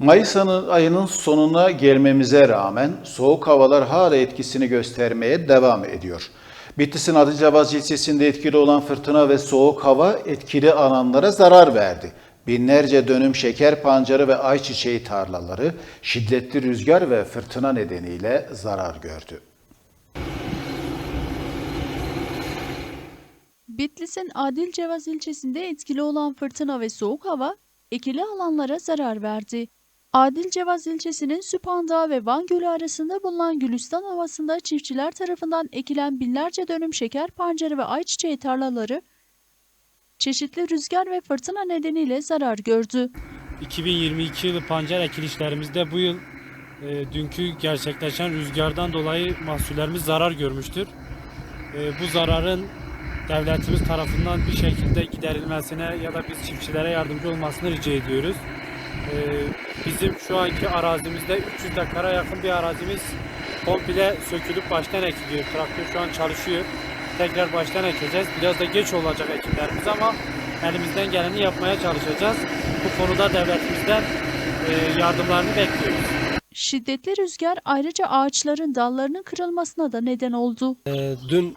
Mayıs ayının sonuna gelmemize rağmen soğuk havalar hala etkisini göstermeye devam ediyor. Bitlis'in Adıcabaz ilçesinde etkili olan fırtına ve soğuk hava etkili alanlara zarar verdi. Binlerce dönüm şeker pancarı ve ayçiçeği tarlaları şiddetli rüzgar ve fırtına nedeniyle zarar gördü. Bitlis'in Adilcevaz ilçesinde etkili olan fırtına ve soğuk hava ekili alanlara zarar verdi. Adilcevaz ilçesinin Süphan Dağı ve Van Gölü arasında bulunan Gülistan Ovası'nda çiftçiler tarafından ekilen binlerce dönüm şeker pancarı ve ayçiçeği tarlaları çeşitli rüzgar ve fırtına nedeniyle zarar gördü. 2022 yılı pancar ekilişlerimizde bu yıl e, dünkü gerçekleşen rüzgardan dolayı mahsullerimiz zarar görmüştür. E, bu zararın devletimiz tarafından bir şekilde giderilmesine ya da biz çiftçilere yardımcı olmasını rica ediyoruz. E, bizim şu anki arazimizde 300 dekara yakın bir arazimiz komple sökülüp baştan ekiliyor. Traktör şu an çalışıyor. Tekrar baştan ekeceğiz. Biraz da geç olacak ekimlerimiz ama elimizden geleni yapmaya çalışacağız. Bu konuda devletimizden e, yardımlarını bekliyoruz. Şiddetli rüzgar ayrıca ağaçların dallarının kırılmasına da neden oldu. Ee, dün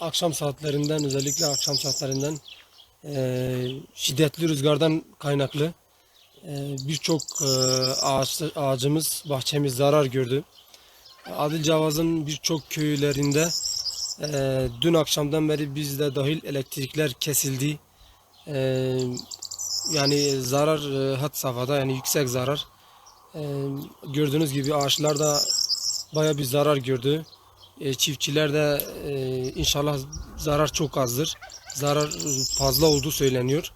akşam saatlerinden özellikle akşam saatlerinden e, şiddetli rüzgardan kaynaklı e, birçok e, ağacımız, bahçemiz zarar gördü. Adilcavaz'ın birçok köylerinde e, dün akşamdan beri bizde dahil elektrikler kesildi. E, yani zarar had safhada yani yüksek zarar. Gördüğünüz gibi ağaçlar da baya bir zarar gördü. Çiftçiler de inşallah zarar çok azdır. Zarar fazla olduğu söyleniyor.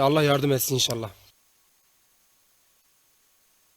Allah yardım etsin inşallah.